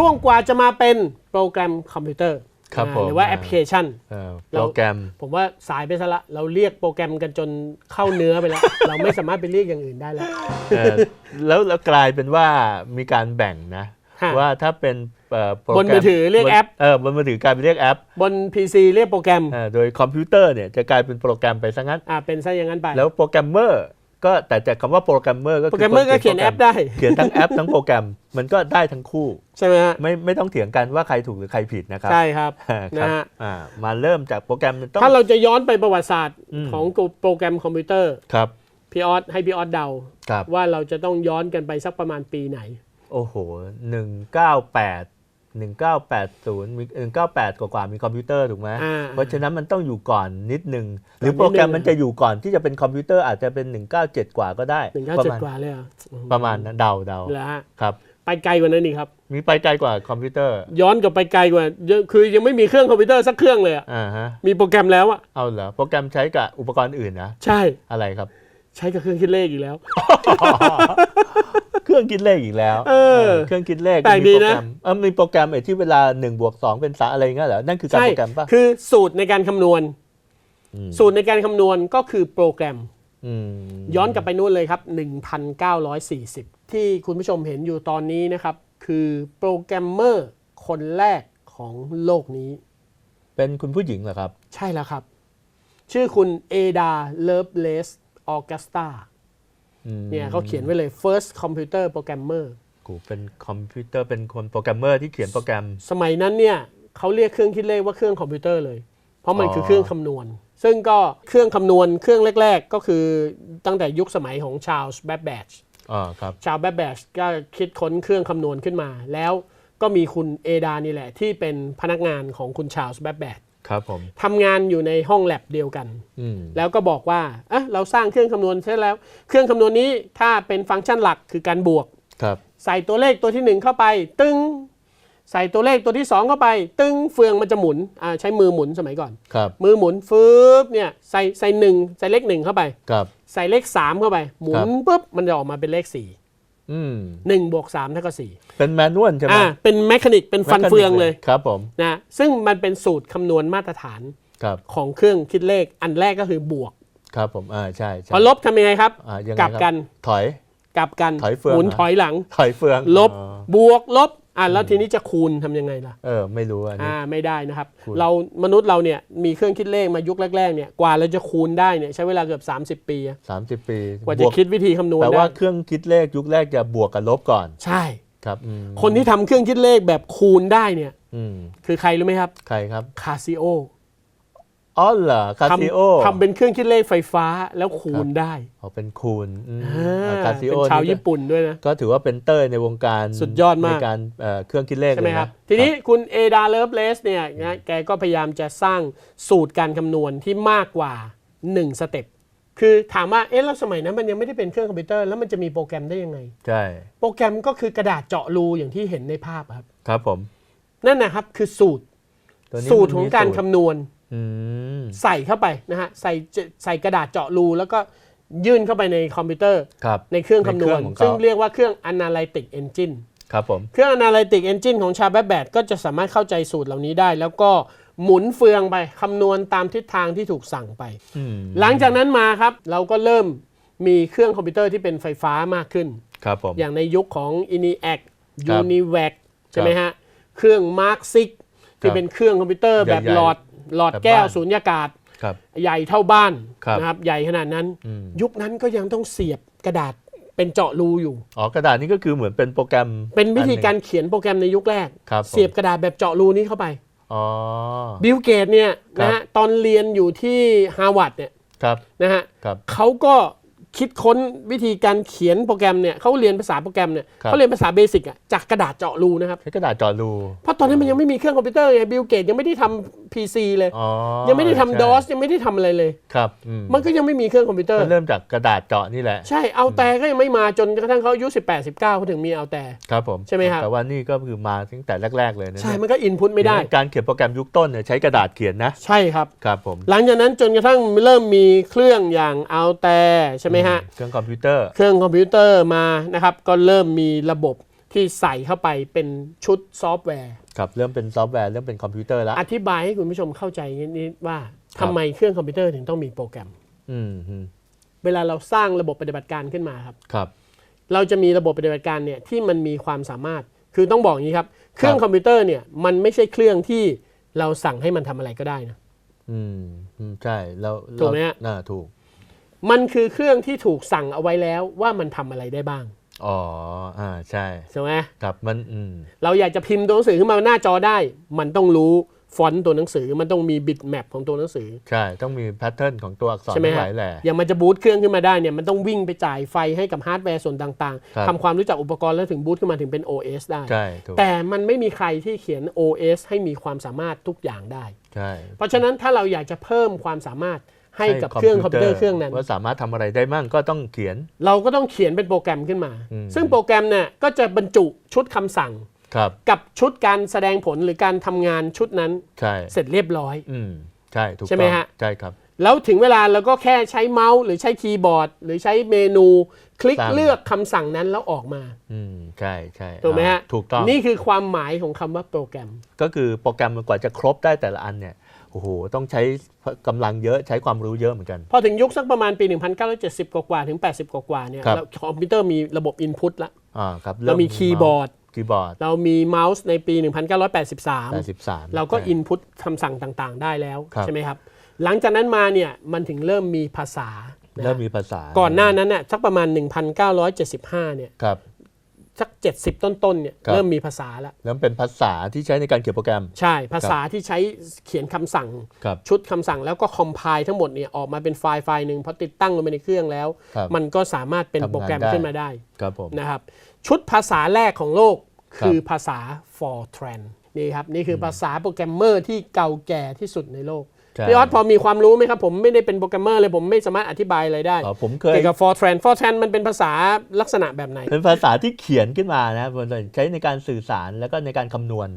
ช่วงกว่าจะมาเป็นโปรแกรมคอมพิวเตอร์ครับอ่าผมหรือว่าแอปพลิเคชันเอ่อเราโปรแกรม ผมว่าสายไปซะละเราเรียกโปรแกรมกันจนเข้าเนื้อไปแล้ว เราไม่สามารถไปเรียกอย่างอื่นได้แล้วเอ่อแล้วแล้วกลายเป็นว่ามีการแบ่งนะฮะว่าถ้าเป็นเอ่อโปรแกบนมือถือเรียกแอปเออบนมือถือกลายเป็นเรียกแอป บน PC เรียกโปรแกรมเอ่อโดยคอมพิวเตอร์เนี่ยจะกลายเป็นโปรแกรมไปซะงั้นอ่าเป็นซะอย่างนั้นไปแล้วโปรแกรมเมอร์ ก็แต่แต่คำว่าโปรแกรมเมอร์ก็โปรคือแกรมเมอร์ก็เขียนแอปได้ เขียนทั้งแอปทั้งโปรแกรมมันก็ได้ทั้งคู่ ใช่ไหมฮะไม่ไม่ต้องเถียงกันว่าใครถูกหรือใครผิดนะครับ ใช่ครับครับนะฮะอ่ามาเริ่มจากโปรแกรมมันต้องถ้าเราจะย้อนไปประวัติศาสตร์อืมของโปรแกรมคอมพิวเตอร์ครับพี่ออสให้พี่ออสเดาครับว่าเราจะต้องย้อนกันไปสักประมาณปีไหน โอ้โหหนึ่งเก้าแปด หนึ่งเก้าแปดศูนย์มีหนึ่งเก้าแปดกว่าๆมีคอมพิวเตอร์ถูกไหมอ่าเพราะฉะนั้นมันต้องอยู่ก่อนนิดนึง หรือนิดนึงโปรแกรมมันจะอยู่ก่อนที่จะเป็นคอมพิวเตอร์อาจจะเป็น 197 กว่าก็ได้หนึ่งเก้าประเจ็ดมาณกว่าเลยเหรอประมาณนั้นเดาเดาแล้วฮะครับไปไกลกว่านั้นอีกครับ มีไปไกลกว่าคอมพิวเตอร์ ย้อนกลับไปไกลกว่าเยอะคือยังไม่มีเครื่องคอมพิวเตอร์สักเครื่องเลยอะอ่าฮะมีโปรแกรมแล้วอะเอาเหรอโปรแกรมใช้กับอุปกรณ์อื่นนะใช่อะไรครับ ใช้กับเครื่องคิดเลขอีกแล้ว เครื่องคิดเลขอีกแล้วเออเครื่องคิดเลขแปลกมีดีโปรนะแกรมเออมีโปรแกรมไอ้ที่เวลา1บวก2เป็นสาอะไรเงี้ยเหรอนั่นคือการใช่โปรแกรมป่ะคือสูตรในการคำนวณมสูตรในการคำนวณก็คือโปรแกรมอืมย้อนกลับไปนู่นเลยครับ 1940 ที่คุณผู้ชมเห็นอยู่ตอนนี้นะครับ คือโปรแกรมเมอร์คนแรกของโลกนี้ เป็นคุณผู้หญิงเหรอครับ ใช่แล้วครับ ชื่อคุณเอดาเลิฟเลสออกัสตาอืม เนี่ยเขาเขียนไว้เลย first computer programmer กูเป็นคอมพิวเตอร์เป็นคนโปรแกรมเมอร์ที่เขียนโปรแกรม สมัยนั้นเนี่ยเขาเรียกเครื่องคิดเลขว่าเครื่องคอมพิวเตอร์เลย เพราะมันอ๋อคือเครื่องคำนวณ ซึ่งก็เครื่องคำนวณเครื่องแรก ๆ ก็คือตั้งแต่ยุคสมัยของชาร์ลส์แบบบชอ่าครับชาร์ลส์แบบบชก็คิดค้นเครื่องคำนวณขึ้นมา แล้วก็มีคุณเอดานี่แหละ ที่เป็นพนักงานของคุณชาร์ลส์แบบบช ครับผมทำงานอยู่ในห้องแลบเดียวกันอืมแล้วก็บอกว่าเอะเราสร้างเครื่องคำนวณเสร็จแล้ว เครื่องคำนวณนี้ถ้าเป็นฟังก์ชันหลักคือการบวกครับใส่ตัวเลขตัวที่หนึ่งเข้าไป ตึ้งใส่ตัวเลขตัวที่สองเข้าไป ตึ้งเฟืองมันจะหมุนอ่าใช้มือหมุนสมัยก่อนครับมือหมุนฟืบเนี่ยใส่ใส่หนึ่งใส่เลขหนึ่งเข้าไปครับใส่เลขสามเข้าไป หมุครันบปุ๊บมันจะออกมาเป็นเลขสี่อืม หนึ่งบวกสามเท่ากับสี่เป็นแมนนวลใช่ไหมอ่าเป็นแมคานิกเป็นฟันเฟืองเลยครับผมนะซึ่งมันเป็นสูตรคำนวณมาตรฐานครับของเครื่องคิดเลขอันแรกก็คือบวก ครับผมอ่าใช่ใช่พอลบทำยังไงครับอ่ายังไงกลับครับกันถอยกลับกันถอยเฟืองหมุนเหรอถอยหลังถอยเฟือง ลบอ๋อบวกลบ อะแล้วทีนี้จะคูณทำยังไงล่ะ เออ ไม่รู้อันนี้อ่าไม่ได้นะครับคูณเรามนุษย์เราเนี่ยมีเครื่องคิดเลขมายุคแรกๆเนี่ยกว่าเราจะคูณได้เนี่ยใช้เวลาเกือบ 30 ปีอะสามสิบปีกว่าบจะวกคิดวิธีคำนวณแปลได้ว่าเครื่องคิดเลขยุคแรกจะบวกกับลบก่อนใช่ ครับอืมคนที่ทำเครื่องคิดเลขแบบคูณได้เนี่ย อืมคือใครรู้ไหมครับ ใครครับ คาซิโอ อ๋อเหรอคาซิโอทำเป็นเครื่องคิดเลขไฟฟ้าแล้วคูณได้อ๋อเป็นคูณอืมอ่าคาซิโอเป็นชาวญี่ปุ่นด้วยนะ ก็ถือว่าเป็นเตอร์ในวงการสุดยอดมากในการเอ่อเครื่องคิดเลขใช่ไหมเลยครับนะทีนี้คุณเอดาเลิฟเลสเนี่ยนะแกก็พยายามจะสร้างสูตรการคำนวณที่มากกว่า 1 สเต็ปคือถามว่าเอ๊ะแล้วสมัยนั้นมันยังไม่ได้เป็นเครื่องคอมพิวเตอร์แล้วมันจะมีโปรแกรมได้ยังไง ใช่ โปรแกรมก็คือกระดาษเจาะรูอย่างที่เห็นในภาพครับ ครับผม นั่นนะครับคือสูตรตัวนี้สูตรมันของมีการสูตคำนวณอืม ใส่เข้าไปนะฮะใส่ใส่กระดาษเจาะรูแล้วก็ยื่นเข้าไปในคอมพิวเตอร์ครับในเครื่องคำนวณในเครื่องของเขาซึ่งเรียกว่าเครื่อง Analytic Engine ครับผมเครื่อง Analytic Engine ของชาแบทแบทก็จะสามารถเข้าใจสูตรเหล่านี้ได้ แล้วก็หมุนเฟืองไปคำนวณตามทิศทางที่ถูกสั่งไปอืมหลังจากนั้นมาครับ เราก็เริ่มมีเครื่องคอมพิวเตอร์ที่เป็นไฟฟ้ามากขึ้นครับผมอย่างในยุคของ ENIAC ครับ UNIVAC ใช่ไหมฮะ เครื่อง Mark 6ที่เป็นเครื่องคอมพิวเตอร์แบบใหญ่ๆหลอด หลอดแบบแก้วบ้านสูญญากาศ ครับ ใหญ่เท่าบ้านครับนะครับใหญ่ขนาดนั้น อืม ยุคนั้นก็ยังต้องเสียบกระดาษเป็นเจาะรูอยู่ อ๋อกระดาษนี้ก็คือเหมือนเป็นโปรแกรมเป็นวิธีอันหนึ่งการเขียนโปรแกรมในยุคแรก ครับผม เสียบกระดาษแบบเจาะรูนี้เข้าไป อ๋อ บิลเกตเนี่ยครับนะฮะตอนเรียนอยู่ที่ฮาร์วาร์ดเนี่ยครับ นะฮะครับ เขาก็ คิดค้นวิธีการเขียนโปรแกรมเนี่ยเขาเรียนภาษาโปรแกรมเนี่ยครับเขาเรียนภาษาเบสิกอะจากกระดาษเจาะรูนะครับใช้กระดาษเจอรูเพราะตอนนั้นมันยังไม่มีเครื่องคอมพิวเตอร์ไงบิลเกตยังไม่ได้ทำ PC เลยอ๋อยังไม่ได้ทำใช่ดอสยังไม่ได้ทำอะไรเลยครับอืมมันก็ยังไม่มีเครื่องคอมพิวเตอร์ก็เริ่มจากกระดาษเจาะนี่แหละใช่เอาแต่ก็ยังไม่มาจนกระทั่งเขาอายุ18 19เขาถึงมีเอาแต่ครับผมใช่ไหมครับแต่ว่านี่ก็คือมาตั้งแต่แรก ๆ เลยนะใช่มันก็อินพุตไม่ได้การเขียนโปรแกรมยุคต้นเนี่ยใช้กระดาษเขียนนะ ใช่ครับครับผมหลังจากนั้นจนกระทั่งเริ่มมีเครื่องอย่างเอาแต่ใช่ไหมฮะ เครื่องคอมพิวเตอร์ เครื่องคอมพิวเตอร์มานะครับ ก็เริ่มมีระบบที่ใส่เข้าไปเป็นชุดซอฟต์แวร์ครับเริ่มเป็นซอฟต์แวร์เริ่มเป็นคอมพิวเตอร์แล้ว อธิบายให้คุณผู้ชมเข้าใจนิดๆว่าครัทำบไมเครื่องคอมพิวเตอร์ถึงต้องมีโปรแกรม อืมอืมเวลาเราสร้างระบบปฏิบัติการขึ้นมาครับ ครับ เราจะมีระบบปฏิบัติการเนี่ยที่มันมีความสามารถ คือต้องบอกอย่างนี้ครับ เครื่องครับคอมพิวเตอร์เนี่ยมันไม่ใช่เครื่องที่เราสั่งให้มันทำอะไรก็ได้นะ อืมอืมใช่แล้วถูกไหมฮะ น่าถูก มันคือเครื่องที่ถูกสั่งเอาไว้แล้วว่ามันทำอะไรได้บ้างอ๋อ อ่า ใช่ ใช่ไหมครับ มัน อืม เราอยากจะพิมพ์ตัวหนังสือขึ้นมาหน้าจอได้ มันต้องรู้ฟอนต์ตัวหนังสือ มันต้องมีบิตแมปของตัวหนังสือ ใช่ ต้องมีแพทเทิร์นของตัวอักษรใช่ไหมทั้งหฮะลายแหละอย่างมันจะบูตเครื่องขึ้นมาได้เนี่ย มันต้องวิ่งไปจ่ายไฟให้กับฮาร์ดแวร์ส่วนต่างครับ ๆทำความรู้จักอุปกรณ์แล้วถึงบูตขึ้นมาถึงเป็น OS ได้ ใช่ ถูก แต่มันไม่มีใครที่เขียน OS ให้มีความสามารถทุกอย่างได้ ใช่ เพราะฉะนั้นถ้าเราอยากจะเพิ่มความสามารถ ให้กับเครื่องคอมพิวเตอร์เครื่องนั้นว่าสามารถทำอะไรได้มั่งก็ต้องเขียน เราก็ต้องเขียนเป็นโปรแกรมขึ้นมาอืมซึ่งโปรแกรมเนี่ยก็จะบรรจุชุดคำสั่งครับกับชุดการแสดงผลหรือการทำงานชุดนั้นใช่เสร็จเรียบร้อยอืมใช่ถูกใช่ไหมต้องฮะใช่ครับ แล้วถึงเวลาเราก็แค่ใช้เมาส์หรือใช้คีย์บอร์ด หรือใช้เมนูคลิกสั่งเลือกคำสั่งนั้นแล้วออกมา อืมใช่ใช่ถูกไหมฮะอ่าถูกต้องนี่คือความหมายของคำว่าโปรแกรม ก็คือโปรแกรมมันกว่าจะครบได้แต่ละอันเนี่ย โอ้โหต้องใช้กำลังเยอะใช้ความรู้เยอะเหมือนกัน พอถึงยุคสักประมาณปี 1970 กว่าๆถึง 80 กว่าๆเนี่ยครับแล้วคอมพิวเตอร์มีระบบ Input ละอ่าครับเรามีคีย์บอร์ดคีย์บอร์ดเรามีเมาส์ในปี 1983 83เราก็ใช่อินพุตคำสั่งต่างๆ ได้แล้วครับใช่ไหมครับ หลังจากนั้นมาเนี่ยมันถึงเริ่มมีภาษานะเริ่มมีภาษา ก่อนหน้านั้นน่ะสักประมาณ 1975เนี่ยครับ สัก 70 ต้นๆเนี่ยครับ เริ่มมีภาษาแล้ว แล้วเป็นภาษาที่ใช้ในการเขียนโปรแกรม ใช่ภาษาที่ใช้เขียนคำสั่ง ครับชุดคำสั่งแล้วก็คอมไพล์ทั้งหมดเนี่ยออกมาเป็นไฟล์ไฟล์หนึ่งพอติดตั้งลงไปในเครื่องแล้ว ครับมันก็สามารถเป็นทำงานโปรแกรมได้ ขึ้นมาได้ครับผม นะครับชุดภาษาแรกของโลกครับ คือภาษา Fortran นี่ครับนี่คือภาษาโปรแกรมเมอร์ที่เก่าแก่ที่สุดในโลกใช่ พี่ออสพอมีความรู้ไหมครับ ผมไม่ได้เป็นโปรแกรมเมอร์เลยผมไม่สามารถอธิบายอะไรได้อ๋อผมเคยเกี่ยวกับ Fortran Fortran มันเป็นภาษาลักษณะแบบไหน เป็นภาษาที่เขียนขึ้นมานะครับใช้ในการสื่อสารแล้วก็ในการคำนวณ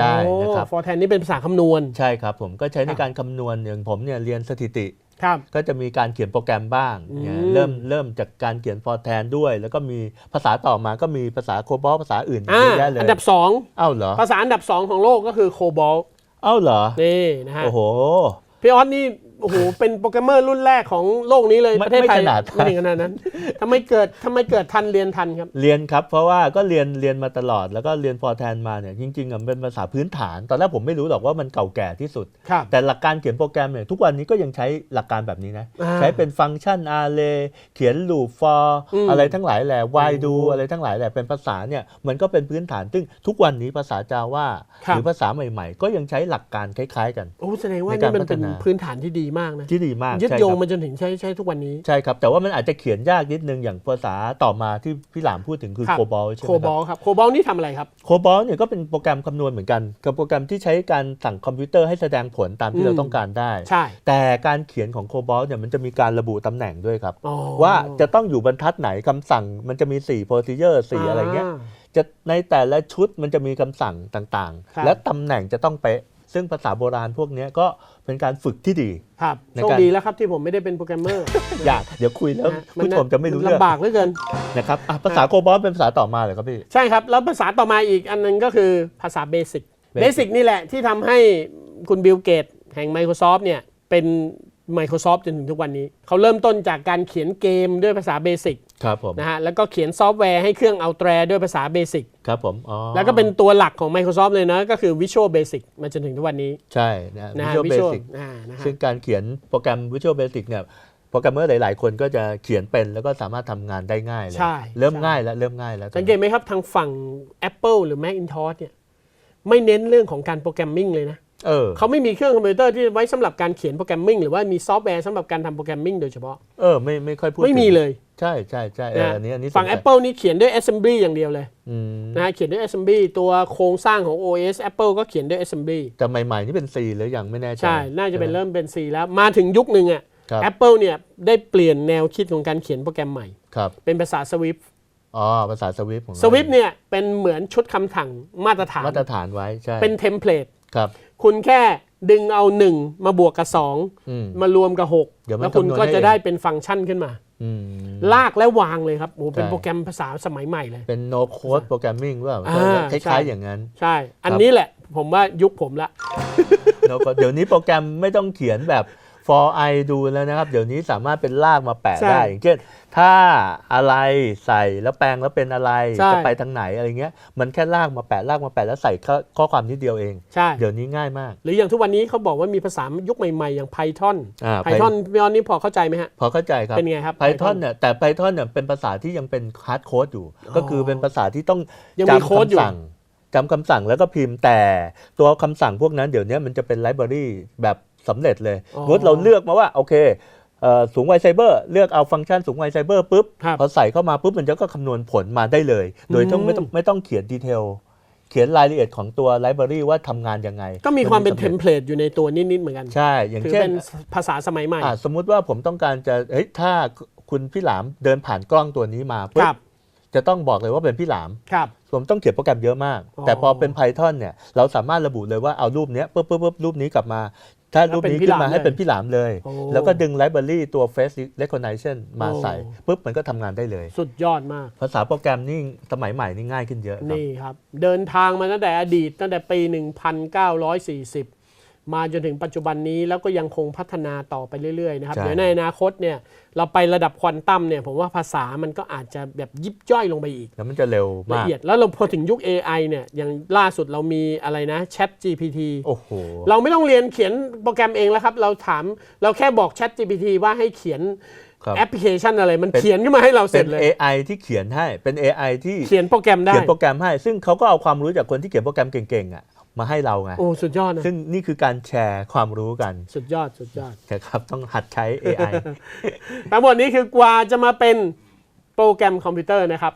ได้นะครับฟอร์แทนนี่เป็นภาษาคำนวณ ใช่ครับผมก็ใช้ในครับการคำนวณอย่างผมเนี่ยเรียนสถิติครับก็จะมีการเขียนโปรแกรมบ้างเนี่ยอืมเริ่มเริ่มจากการเขียนฟอร์แทนด้วย แล้วก็มีภาษาต่อมาก็มีภาษาโคบอลภาษาอื่นอ่าเยอะแยะเลย อันดับเอ้าเหรอ2ภาษาอันดับ 2 ของโลกก็คือโคบอล เอ้าเหรอ นี่นะฮะ โอ้โห พี่ออสนี่ โอ้โหเป็นโปรแกรมเมอร์รุ่นแรกของโลกนี้เลยไม่ประเทศไทยไม่ขนาดนั้นไม่ถึงขนาดนั้นทำไมเกิดทำไมเกิดทันเรียนทันครับ เรียนครับ เพราะว่าก็เรียนเรียนมาตลอดแล้วก็เรียนฟอร์แทนมาเนี่ยจริงๆอะมันเป็นภาษาพื้นฐาน ตอนแรกผมไม่รู้หรอกว่ามันเก่าแก่ที่สุด ครับ แต่หลักการเขียนโปรแกรมเนี่ยทุกวันนี้ก็ยังใช้หลักการแบบนี้นะ อ่าใช้เป็นฟังก์ชัน array เขียน loop for อืมอะไรทั้งหลายแหละ while do โอ้อะไรทั้งหลายแหละเป็นภาษาเนี่ยมันก็เป็นพื้นฐาน ซึ่งทุกวันนี้ภาษาจาว่าครับหรือภาษาใหม่ ๆ ก็ยังใช้หลักการคล้ายๆกัน โอ้แสดงว่าในการนี่มันเป็นพัฒนา พื้นฐานที่ดีมากนะที่ดีมากยึดใช่โยคงรับมาจนถึงใช้ใช้ทุกวันนี้ ใช่ครับ แต่ว่ามันอาจจะเขียนยากนิดนึงอย่างภาษาต่อมาที่พี่หลามพูดถึงคือครับโคบอลใช่ไหโคมครับบอลครับโคบอลนี่ทำอะไรครับโคบอลเนี่ยก็เป็นโปรแกรมคำนวณเหมือนกันกับโปรแกรมที่ใช้การสั่งคอมพิวเตอร์ให้แสดงผลตามที่อืมเราต้องการได้ใช่แต่การเขียนของโคบอลเนี่ยมันจะมีการระบุตำแหน่งด้วยครับอ๋อว่าจะต้องอยู่บรรทัดไหนคำสั่งมันจะมี4 procedure 4อะไรเงี้ยาจะในแต่ละชุดมันจะมีคำสั่งต่างครับๆและตำแหน่งจะต้องเป๊ะ ซึ่งภาษาโบราณพวกเนี้ยก็เป็นการฝึกที่ดีครับในโชคการดีแล้วครับที่ผมไม่ได้เป็นโปรแกรมเมอร์อยากเดี๋ยวคุยแล้วนะผู้ชมจะไม่รู้เรื่องลำบากเหลือเกินนะครับอะภาษาโคบอลเป็นภาษาต่อมาเหรอครับพี่ ใช่ครับ แล้วภาษาต่อมาอีกอันนึงก็คือภาษาเบสิก Basic เบสิกนี่แหละที่ทำให้คุณบิลเกตแห่ง Microsoft เนี่ยเป็น Microsoft จนถึงทุกวันนี้ เขาเริ่มต้นจากการเขียนเกมด้วยภาษาเบสิกครับผมนะฮะแล้วก็เขียนซอฟต์แวร์ให้เครื่องเอาแตรด้วยภาษาเบสิกครับผมอ๋อแล้วก็เป็นตัวหลักของ Microsoft เลยนะก็คือ Visual Basic มาจนถึงทุกวันนี้ ใช่นะนะฮะ Visual Basic อ่านะฮะซึ่งการเขียนโปรแกรม Visual Basic เนี่ยโปรแกรมเมอร์หลาย ๆ คนก็จะเขียนเป็นแล้วก็สามารถทำงานได้ง่ายเลยใช่เริ่มใช่ง่ายแล้วเริ่มง่ายแล้วสังเกตไหมครับทางฝั่ง Apple หรือ Macintosh เนี่ยไม่เน้นเรื่องของการโปรแกรมมิ่งเลยนะ เออเขาไม่มีเครื่องคอมพิวเตอร์ที่ไว้สำหรับการเขียนโปรแกรมมิ่งหรือว่ามีซอฟต์แวร์สำหรับการทำโปรแกรมมิ่งโดยเฉพาะเออไม่ไม่ค่อยพูดไม่มีถึงเลย ใช่ใช่ใช่เออนะอันนี้อันนี้ฝั่งสนใจ Apple นี่เขียนด้วย Assembly อย่างเดียวเลยอืมนะฮะเขียนด้วย Assembly ตัวโครงสร้างของ OS Apple ก็เขียนด้วย Assembly แต่ใหม่ๆนี่เป็น C หรือยังไม่แน่ใจใช่ น่าจะเป็นใช่ไหเริ่มเป็น C แล้วมาถึงยุคหนึ่งอะครับ Apple เนี่ยได้เปลี่ยนแนวคิดของการเขียนโปรแกรมใหม่ครับเป็นภาษา Swift อ๋อภาษาสวิฟของเรา Swift เนี่ยเป็นเหมือนชุดคำสั่งมาตรฐานมาตรฐานไว้ใช่เป็นเทมเพลต ครับ คุณแค่ดึงเอา1มาบวกกับอืม2มารวมกับเดี๋ยว6มันแล้วคุณคำนวณก็ให้จะเองได้เป็นฟังก์ชันขึ้นมา อืม ลากและวางเลยครับโอ้เป็นใช่ โปรแกรมภาษาสมัยใหม่เลย เป็น no code programming ว่าอ่าคใช่ ล้ายๆอย่างนั้น ใช่ อันนี้แหละผมว่ายุคผมละ no code เดี๋ยวนี้โปรแกรมไม่ต้องเขียนแบบ for i ดูแล้วนะครับ เดี๋ยวนี้สามารถเป็นลากมาแปะใช่ ได้ อย่างเช่น ถ้าอะไรใส่แล้วแปลงแล้วเป็นอะไร ใช่ จะไปทางไหนอะไรเงี้ย มันแค่ลากมาแปะลากมาแปะแล้วใส่ข้อข้อความนิดเดียวเอง ใช่ เดี๋ยวนี้ง่ายมาก หรืออย่างทุกวันนี้เขาบอกว่ามีภาษายุคใหม่ ๆ อย่าง Python อ่า Python พี่ออนนี่พอเข้าใจไหมฮะ พอเข้าใจครับ เป็นไงครับ Python เนี่ยแต่ Python เนี่ยเป็นภาษาที่ยังเป็น hard code อยู่ ก็คือเป็นภาษาที่ต้องยังมีจำโค้ดอยู่ คำสั่งจำคำสั่งแล้วก็พิมพ์แต่ตัวคำสั่งพวกนั้นเดี๋ยวนี้มันจะเป็นไลบรารีแบบ สำเร็จเลยอ๋อสมมติเราเลือกมาว่าโอเคเอ่อสูงวัยไซเบอร์เลือกเอาฟังก์ชันสูงวัยไซเบอร์ปุ๊บครับพอใส่เข้ามาปุ๊บมันจะก็คำนวณผลมาได้เลย โดยต้องอืมไม่ต้องไม่ต้องเขียนดีเทลเขียนรายละเอียดของตัวไลบรารีว่าทำงานยังไง ก็มีความเป็นเทสำมร็จเพลตอยู่ในตัวนิด ๆ เหมือนกัน ใช่ อย่างถือเช่เป็นนภาษาสมัยใหม่อะสมมุติว่าผมต้องการจะเฮ้ยถ้าคุณพี่หลามเดินผ่านกล้องตัวนี้มาปุ๊ครับบจะต้องบอกเลยว่าเป็นพี่หลามครับผมต้องเขียนโปรแกรมเยอะมากอ๋อแต่พอเป็น Python เนี่ยเราสามารถระบุเลยว่าเอารูปเนี้ยปุ๊บปุ๊บปุ๊บรูปนี้กลับมา ถ้ารูปนี้ขึ้นมาให้เป็นพี่หลามเลยโอ้แล้วก็ดึงไลบรารีตัว Face Recognition มาโอ้ใส่ปุ๊บมันก็ทำงานได้เลย สุดยอดมาก ภาษาโปรแกรมนี่สมัยใหม่นี่ง่ายขึ้นเยอะครับ นี่ครับ เดินทางมาตั้งแต่อดีตตั้งแต่ปี 1940 มาจนถึงปัจจุบันนี้แล้วก็ยังคงพัฒนาต่อไปเรื่อยๆนะครับใช่เดี๋ยวในอนาคตเนี่ยเราไประดับควอนตัมเนี่ยผมว่าภาษามันก็อาจจะแบบยิบย่อยลงไปอีก แล้วมันจะเร็วละมากเอียดแล้วเราพอถึงยุค AI เนี่ยอย่างล่าสุดเรามีอะไรนะ Chat GPT โอ้โหเราไม่ต้องเรียนเขียนโปรแกรมเองแล้วครับ เราถามเราแค่บอก Chat GPT ว่าให้เขียนครับแอปพลิเคชันอะไรมันเขียนขึ้นมาให้เราเสเป็ร็นจเลย AI ที่เขียนให้เป็น AI ที่เขียนโปรแกรมได้เขียนโปรแกรมให้ ซึ่งเขาก็เอาความรู้จากคนที่เขียนโปรแกรมเก่งๆอะ มาให้เราไงโอ้สุดยอดนะซึ่งนี่คือการแชร์ความรู้กันสุดยอดสุดยอดนะครับต้องหัดใช้ AI ทั้งหมดนี้คือกว่าจะมาเป็นโปรแกรมคอมพิวเตอร์นะครับ